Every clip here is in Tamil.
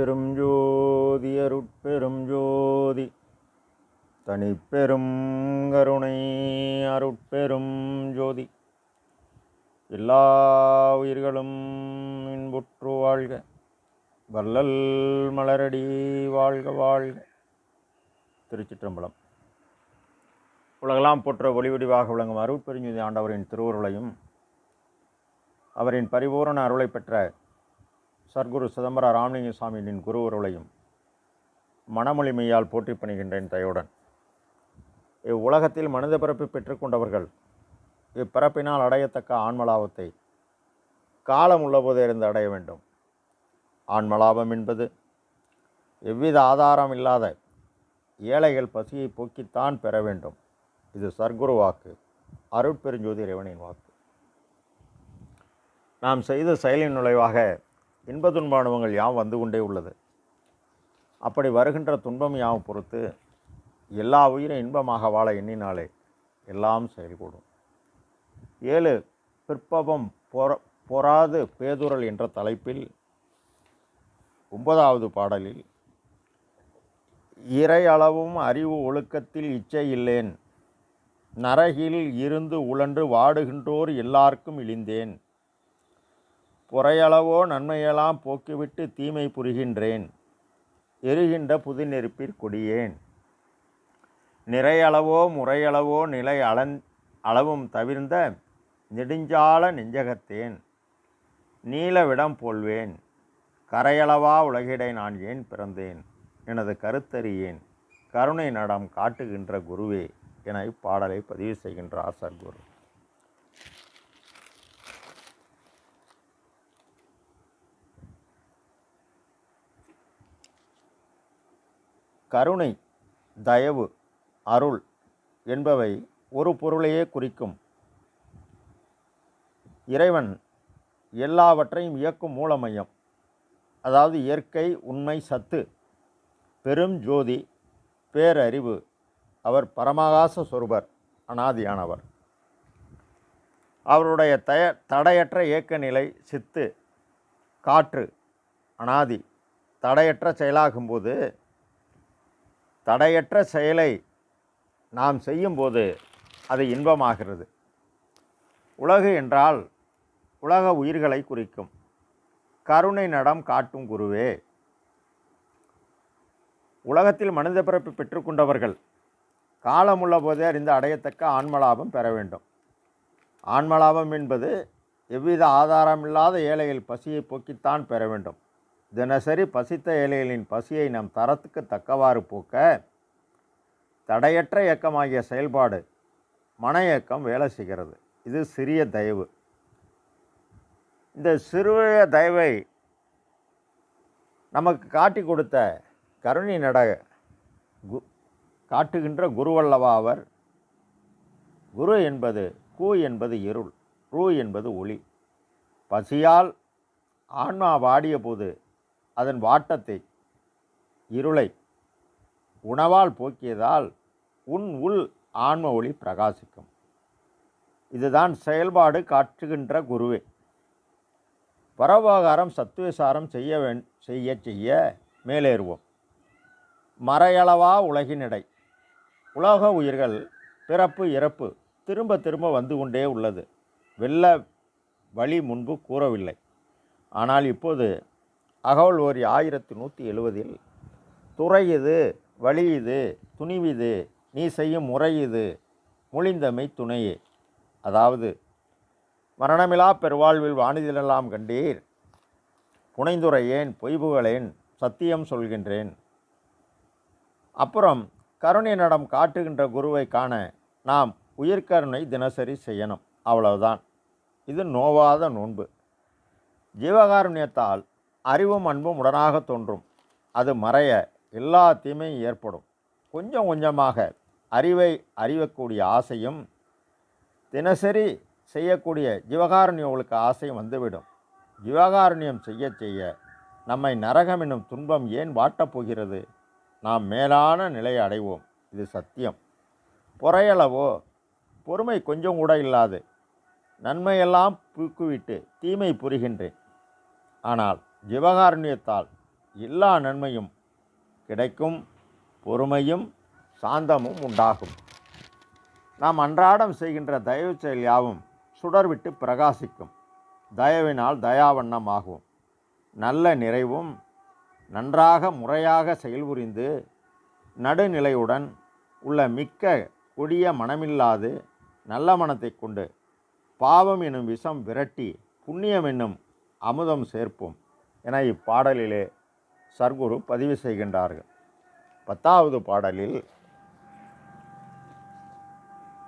பெரும் ஜோதி அருட்பெரும் ஜோதி. தனிப்பெரும் கருணை அருட்பெரும் ஜோதி. எல்லா உயிர்களும் இன்புற்று வாழ்க. வள்ளல் மலரடி வாழ்க வாழ்க. திருச்சிற்றம்பலம். உலகெல்லாம் போற்ற ஒளிவடிவாக விளங்கும் அருட்பெருஞ்சுதி ஆண்டவரின் திருவுருளையும் அவரின் பரிபூரண அருளை பெற்ற சர்க்குரு சிதம்பர ராமலிங்க சுவாமியின் குருவருளையும் மனமொழிமையால் போற்றி பணிகின்றேன் தயவுடன் இவ்வுலகத்தில் மனித பிறப்பு பெற்றுக்கொண்டவர்கள் இப்பிறப்பினால் அடையத்தக்க ஆன்மலாபத்தை காலம் உள்ளபோதே இருந்து அடைய வேண்டும். ஆன்மலாபம் என்பது எவ்வித ஆதாரம் இல்லாத ஏழைகள் பசியை போக்கித்தான் பெற வேண்டும். இது சர்க்குரு வாக்கு அருட்பெருஞ்சோதி இறைவனின் வாக்கு. நாம் செய்த செயலின் நுழைவாக இன்ப துன்ப அனுபவங்கள் யாம் வந்து கொண்டே உள்ளது. அப்படி வருகின்ற துன்பம் யாம் பொறுத்து எல்லா உயிரும் இன்பமாக வாழ எண்ணினாலே எல்லாம் செயல்கூடும் ஏழு பிற்பவம் பொற பொறாது பேதுரல் என்ற தலைப்பில் ஒன்பதாவது பாடலில் இறை அளவும் அறிவு ஒழுக்கத்தில் இச்சை இல்லேன் நரகில் இருந்து உழன்று வாடுகின்றோர் எல்லாருக்கும் இழிந்தேன். குறையளவோ நன்மையெல்லாம் போக்கிவிட்டு தீமை புரிகின்றேன். எரிகின்ற புது நெருப்பிற் கொடியேன். நிறையளவோ முறையளவோ நிலை அளந் அளவும் தவிர்ந்த நெடுஞ்சால நெஞ்சகத்தேன். நீலவிடம் போல்வேன். கரையளவா உலகிடை நான் ஏன் பிறந்தேன்? எனது கருத்தறியேன். கருணை நடம் காட்டுகின்ற குருவே என இப்பாடலை பதிவு செய்கின்றார் சர்க்குரு கருணை தயவு அருள் என்பவை ஒரு பொருளையே குறிக்கும். இறைவன் எல்லாவற்றையும் இயக்கும் மூலமையம். அதாவது இயற்கை உண்மை சத்து பெரும் ஜோதி பேரறிவு. அவர் பரமாகாச சொருபர் அனாதியானவர். அவருடைய தய தடையற்ற இயக்க நிலை சித்து காற்று அனாதி தடையற்ற செயலாகும்போது தடையற்ற செயலை நாம் செய்யும்போது அது இன்பமாகிறது. உலகு என்றால் உலக உயிர்களை குறிக்கும். கருணை நடம் காட்டும் குருவே. உலகத்தில் மனித பிறப்பு பெற்றுக்கொண்டவர்கள் காலமுள்ள போதே அறிந்து அடையத்தக்க ஆன்மலாபம் பெற வேண்டும். ஆன்மலாபம் என்பது எவ்வித ஆதாரமில்லாத ஏழையில் பசியை போக்கித்தான் பெற வேண்டும். தினசரி பசித்த ஏழைகளின் பசியை நம் தரத்துக்கு தக்கவாறு போக்க தடையற்ற இயக்கமாகிய செயல்பாடு மன இயக்கம் வேலை செய்கிறது. இது சிறிய தயவு. இந்த சிறிய தயவை நமக்கு காட்டி கொடுத்த கருணி நட கு காட்டுகின்ற குருவல்லவா அவர் குரு என்பது கூ என்பது இருள் ரூ என்பது ஒளி. பசியால் ஆன்மா வாடிய போது அதன் வாட்டத்தை இருளை உணவால் போக்கியதால் உன் உள் ஆன்ம ஒளி பிரகாசிக்கும். இதுதான் செயல்பாடு காட்டுகின்ற குருவே. பரவாகாரம் சத்துவசாரம் செய்ய வேண் செய்ய செய்ய மேலேறுவோம். மறையளவா உலகினிடை. உலக உயிர்கள் பிறப்பு இறப்பு திரும்ப திரும்ப வந்து கொண்டே உள்ளது. வெள்ள வழி முன்பு கூறவில்லை. ஆனால் இப்போது அகவல் ஓரி ஆயிரத்தி நூற்றி எழுவதில் துறை இது வழி இது துணிவிது நீ செய்யும் முறை இது முழிந்தமை துணையே. அதாவது மரணமிலா பெருவாழ்வில் வானிதிலெல்லாம் கண்டீர் புனைந்துரையேன் பொய்புகளேன் சத்தியம் சொல்கின்றேன். அப்புறம் கருணை நடம் காட்டுகின்ற குருவை காண நாம் உயிர்கருணை தினசரி செய்யணும். அவ்வளவுதான். இது நோவாத நோன்பு. ஜீவகாருண்யத்தால் அறிவும் அன்பும் உடனாக தோன்றும். அது மறைய எல்லா தீமையும் ஏற்படும். கொஞ்சம் கொஞ்சமாக அறிவை அறியக்கூடிய ஆசையும் தினசரி செய்யக்கூடிய ஜீவகாருண்யங்களுக்கு ஆசையும் வந்துவிடும். ஜீவகாருண்யம் செய்ய செய்ய நம்மை நரகம் என்னும் துன்பம் ஏன் வாட்டப் போகிறது? நாம் மேலான நிலையை அடைவோம். இது சத்தியம். பொறையளவோ பொறுமை கொஞ்சம் கூட இல்லாது நன்மையெல்லாம் பூக்குவிட்டு தீமை புரிகின்றேன். ஆனால் ஜீவகாருண்யத்தால் எல்லா நன்மையும் கிடைக்கும் பொறுமையும் சாந்தமும் உண்டாகும். நாம் அன்றாடம் செய்கின்ற தயவு செயல் யாவும் சுடர்விட்டு பிரகாசிக்கும். தயவினால் தயாவண்ணமாகும் நல்ல நிறைவும் நன்றாக முறையாக செயல்புரிந்து நடுநிலையுடன் உள்ள மிக்க கொடிய மனமில்லாது நல்ல மனத்தை கொண்டு பாவம் எனும் விஷம் விரட்டி புண்ணியம் என்னும் அமுதம் சேர்ப்போம். என இப்பாடலிலே சர்க்குரு பதிவு செய்கின்றார்கள். பத்தாவது பாடலில்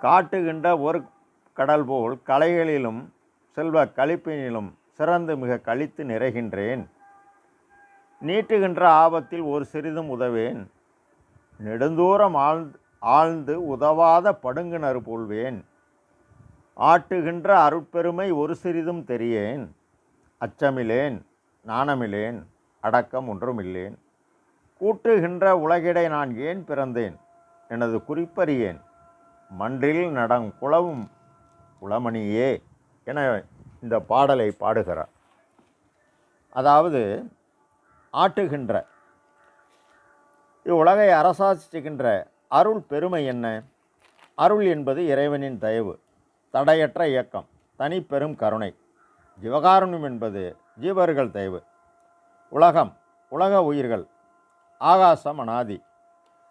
காட்டுகின்ற ஒரு கடல் போல் கலைகளிலும் செல்வ கழிப்பினிலும் சிறந்து மிக கழித்து நிறைகின்றேன். நீட்டுகின்ற ஆபத்தில் ஒரு சிறிதும் உதவேன். நெடுந்தூரம் ஆழ்ந்து ஆழ்ந்து உதவாத படுங்குணர் போல்வேன். ஆட்டுகின்ற அருட்பெருமை ஒரு சிறிதும் தெரியேன். அச்சமிலேன். நாணமில்லேன் அடக்கம் ஒன்றுமில்லேன். கூட்டுகின்ற உலகிடை நான் ஏன் பிறந்தேன்? எனது குறிப்பறியேன் மன்றில் நடங் குளவும் குளமணியே என இந்த பாடலை பாடுகிறார். அதாவது ஆட்டுகின்ற இவ்வுலகை அரசாட்சிக்கின்ற அருள் பெருமை என்ன? அருள் என்பது இறைவனின் தயவு தடையற்ற இயக்கம் தனிப்பெரும் கருணை. ஜீவகாருண்யம் என்பது ஜீவர்கள் தயவு. உலகம் உலக உயிர்கள் ஆகாசம் அனாதி.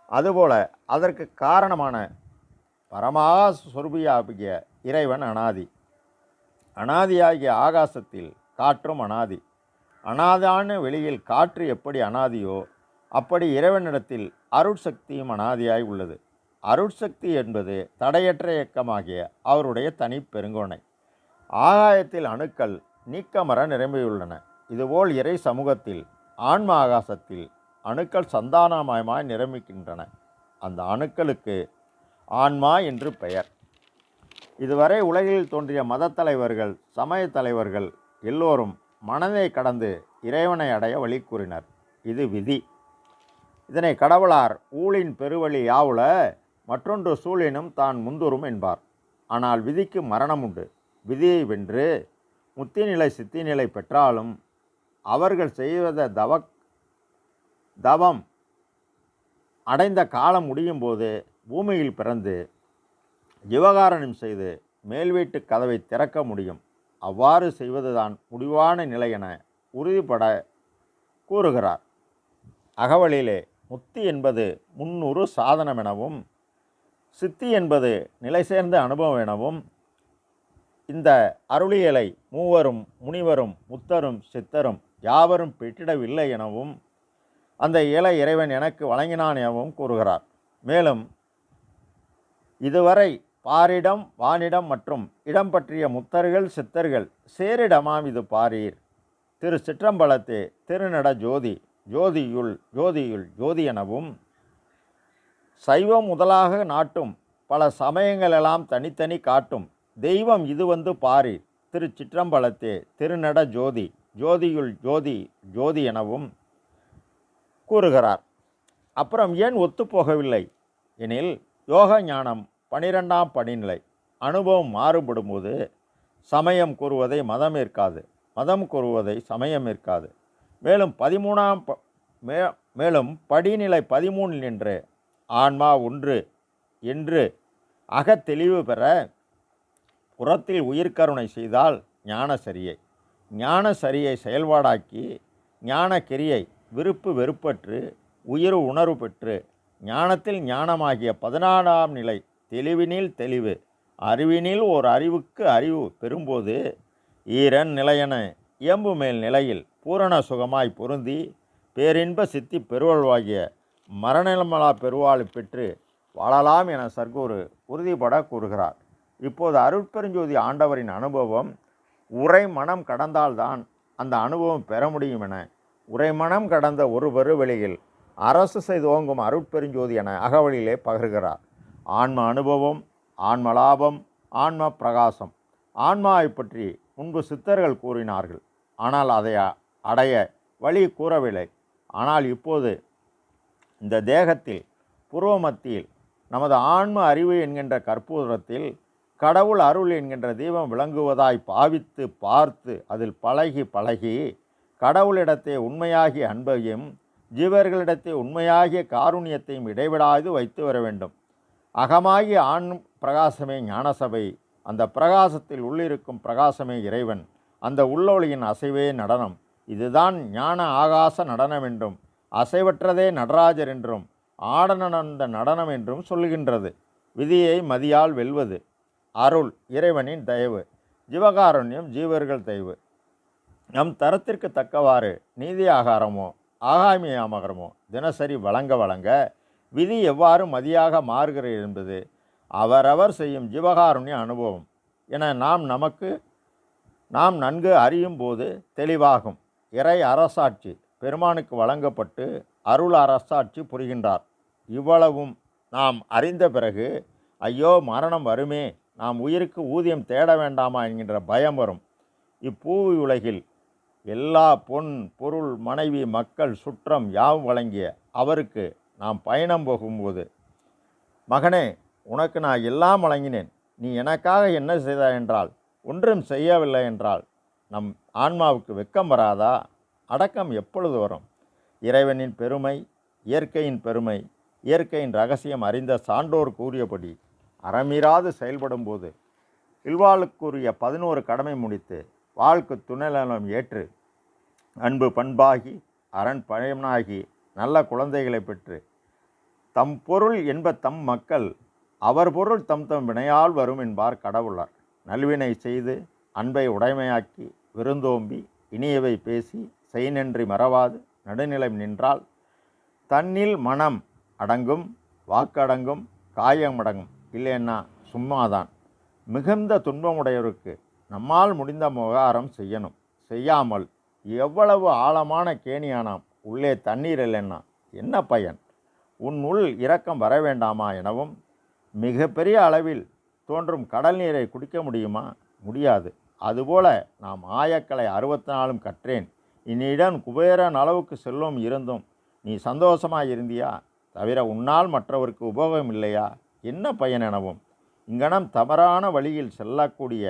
அதுபோல அதற்கு காரணமான பரமாக சொருபியாகிய இறைவன் அனாதி. அனாதியாகிய ஆகாசத்தில் காற்றும் அனாதி. அனாதான வெளியில் காற்று எப்படி அனாதியோ அப்படி இறைவனிடத்தில் அருட்சக்தியும் அனாதியாய் உள்ளது. அருட்சக்தி என்பது தடையற்ற இயக்கமாகிய அவருடைய தனி பெருங்கோணை. ஆகாயத்தில் அணுக்கள் நீக்கமர நிரம்பியுள்ளன. இதுபோல் இறை சமூகத்தில் ஆன்ம ஆகாசத்தில் அணுக்கள் சந்தானமயமாய் நிரம்பிக்கின்றன. அந்த அணுக்களுக்கு ஆன்மா என்று பெயர். இதுவரை உலகில் தோன்றிய மதத்தலைவர்கள் சமய தலைவர்கள் எல்லோரும் மனதை கடந்து இறைவனை அடைய வழி கூறினர் இது விதி. இதனை கடவுளார் ஊழின் பெருவழி யாவுல மற்றொன்று சூழினும் தான் முந்துரும் என்பார். ஆனால் விதிக்கு மரணம் உண்டு விதியை வென்று முத்திநிலை சித்திநிலை பெற்றாலும் அவர்கள் செய்வத தவ தவம் அடைந்த காலம் முடியும் போது பூமியில் பிறந்து ஜீவகாரணம் செய்து மேல் வீட்டு கதவை திறக்க முடியும். அவ்வாறு செய்வதுதான் முடிவான நிலை என உறுதிப்பட கூறுகிறார். அகவலிலே முத்தி என்பது முன்னூறு சாதனம் எனவும் சித்தி என்பது நிலை சேர்ந்த அனுபவம் எனவும் இந்த அருளியலை மூவரும் முனிவரும் முத்தரும் சித்தரும் யாவரும் பெற்றிடவில்லை எனவும் அந்த இலை இறைவன் எனக்கு வழங்கினான் எனவும் கூறுகிறார். மேலும் இதுவரை பாரிடம் வானிடம் மற்றும் இடம் பற்றிய முத்தர்கள் சித்தர்கள் சேரிடமாம் இது பாரீர். திரு சிற்றம்பலத்தே திருநட ஜோதி ஜோதியுள் ஜோதியுள் ஜோதி எனவும் சைவம் முதலாக நாட்டும் பல சமயங்களெல்லாம் தனித்தனி காட்டும் தெய்வம் இது வந்து பாரி. திரு சிற்றம்பலத்தே திருநட ஜோதி ஜோதியுள் ஜோதி ஜோதி எனவும் கூறுகிறார். அப்புறம் ஏன் ஒத்துப்போகவில்லை எனில் யோக ஞானம் பனிரெண்டாம் படிநிலை அனுபவம் மாறுபடும்போது சமயம் கூறுவதை மதம் ஏற்காது. மதம் கூறுவதை சமயம் ஏற்காது. மேலும் பதிமூணாம் ப- மே மேலும் படிநிலை பதிமூணில் நின்று ஆன்மா ஒன்று என்று அகத்தெளிவு பெற புறத்தில் உயிர்கருணை செய்தால் ஞான சரியை. ஞான சரியை செயல்பாடாக்கி ஞான கிரியை விருப்பு வெறுப்பற்று உயிர் உணர்வு பெற்று ஞானத்தில் ஞானமாகிய பதினாறாம் நிலை தெளிவினில் தெளிவு அறிவினில் ஓர் அறிவுக்கு அறிவு பெறும்போது ஈரன் நிலையென இயம்பு மேல் நிலையில் பூரண சுகமாய் பொருந்தி பேரின்ப சித்தி பெருவழ்வாகிய மரணமலா பெருவாள் பெற்று வாழலாம் என சர்க்குரு உறுதிபட கூறுகிறார். இப்போது அருட்பெருஞ்சோதி ஆண்டவரின் அனுபவம் உரை மனம் கடந்தால்தான் அந்த அனுபவம் பெற முடியும் என. உரை மனம் கடந்த ஒரு பெருவெளியில் அரசு செய்து ஓங்கும் அருட்பெருஞ்சோதி என அகவலிலே பகர்கிறார். ஆன்ம அனுபவம் ஆன்ம லாபம் ஆன்ம பிரகாசம். ஆன்மாவை பற்றி முன்பு சித்தர்கள் கூறினார்கள். ஆனால் அதை அடைய வழி கூறவில்லை. ஆனால் இப்போது இந்த தேகத்தில் புருவ மத்தியில் நமது ஆன்ம அறிவு என்கின்ற கற்பூரத்தில் கடவுள் அருள் என்கின்ற தீபம் விளங்குவதாய் பாவித்து பார்த்து அதில் பழகி பழகி கடவுளிடத்தே உண்மையாகிய அன்பையும் ஜீவர்களிடத்தே உண்மையாகிய காருண்யத்தையும் இடைவிடாது வைத்து வர வேண்டும். அகமாகிய ஆண் பிரகாசமே ஞானசபை. அந்த பிரகாசத்தில் உள்ளிருக்கும் பிரகாசமே இறைவன். அந்த உள்ளொளியின் அசைவே நடனம். இதுதான் ஞான ஆகாச நடனம் என்றும் அசைவற்றதே நடராஜர் என்றும் ஆடனந்த நடனம் என்றும் சொல்லுகின்றது விதியை மதியால் வெல்வது. அருள் இறைவனின் தயவு ஜீவகாருண்யம் ஜீவர்கள் தயவு. நம் தரத்திற்கு தக்கவாறு நீதி ஆகாரமோ ஆகாமிய ஆமகரமோ தினசரி வழங்க வழங்க விதி எவ்வாறு மதியாக மாறுகிறது என்பது அவரவர் செய்யும் ஜீவகாருண்ய அனுபவம் என நாம் நமக்கு நாம் நன்கு அறியும் போது தெளிவாகும். இறை அரசாட்சி பெருமானுக்கு வழங்கப்பட்டு அருள் அரசாட்சி புரிகின்றார். இவ்வளவும் நாம் அறிந்த பிறகு ஐயோ மரணம் வருமே நாம் உயிருக்கு ஊதியம் தேட வேண்டாமா என்கின்ற பயம் வரும். இப்பூவி உலகில் எல்லா பொன் பொருள் மனைவி மக்கள் சுற்றம் யாவும் வழங்கிய அவருக்கு நாம் பயணம் போகும்போது மகனே உனக்கு நான் எல்லாம் வழங்கினேன். நீ எனக்காக என்ன செய்தாய் என்றால் ஒன்றும் செய்யவில்லை என்றால் நம் ஆன்மாவுக்கு வெக்கம் வராதா? அடக்கம் எப்பொழுது வரும்? இறைவனின் பெருமை இயற்கையின் பெருமை இயற்கையின் ரகசியம் அறிந்த சான்றோர் கூறியபடி அறமீறாது செயல்படும்போது இல்வாளுக்குரிய பதினோரு கடமை முடித்து வாழ்க்கு துணைநலம் ஏற்று அன்பு பண்பாகி அரண் பயனாகி நல்ல குழந்தைகளை பெற்று தம் பொருள் என்ப தம் மக்கள் அவர் பொருள் தம் தம் வினையால் வரும் என்பார் கடவுளர். நல்வினை செய்து அன்பை உடைமையாக்கி விருந்தோம்பி இனியவை பேசி செய்நன்றி மறவாது நடுநிலை நின்றால் தன்னில் மனம் அடங்கும் வாக்கடங்கும் காயம் அடங்கும் இல்லைன்னா சும்மாதான். மிகுந்த துன்பமுடையவருக்கு நம்மால் முடிந்த முகாரம் செய்யணும். செய்யாமல் எவ்வளவு ஆழமான கேணியானாம். உள்ளே தண்ணீர் இல்லைன்னா என்ன பயன்? உன் உள் இரக்கம் வர வேண்டாமா எனவும் மிகப்பெரிய அளவில் தோன்றும் கடல் நீரை குடிக்க முடியுமா? முடியாது. அதுபோல நாம் ஆயக்கலை அறுபத்தி நாலும் கற்றேன். என்னிடம் குபேரன் அளவுக்கு செல்லும் இருந்தும் நீ சந்தோஷமாக இருந்தியா? தவிர உன்னால் மற்றவருக்கு உபயோகம் இல்லையா? என்ன பயன் எனவும்? இங்கனம் தவறான வழியில் செல்லக்கூடிய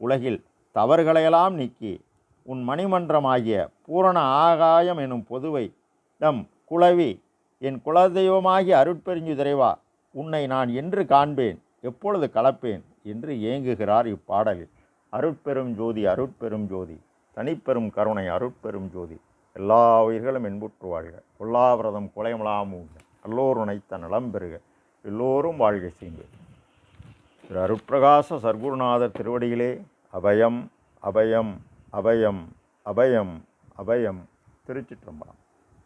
உலகில் தவறுகளையெல்லாம் நீக்கி உன் மணிமன்றமாகிய பூரண ஆகாயம் எனும் பொதுவை நம் குலவி என் குலதெய்வமாகிய அருட்பெருஞ்சுதிரைவா உன்னை நான் என்று காண்பேன் எப்பொழுது கலப்பேன் என்று ஏங்குகிறார் இப்பாடலில். அருட்பெரும் ஜோதி அருட்பெரும் ஜோதி தனிப்பெரும் கருணை அருட்பெரும் ஜோதி எல்லா உயிர்களும் என்புற்று வாழ்க கொல்லாவிரதம் கொலைமலாம் எல்லோரும் உனைத்த நலம் பெறுக. எல்லோரும் வாழ்க செய்யுங்கள். திரு அருட்பிரகாச சர்க்குருநாதர் திருவடியிலே அபயம் அபயம் அபயம் அபயம் அபயம் திருச்சிற்றம்பலம்.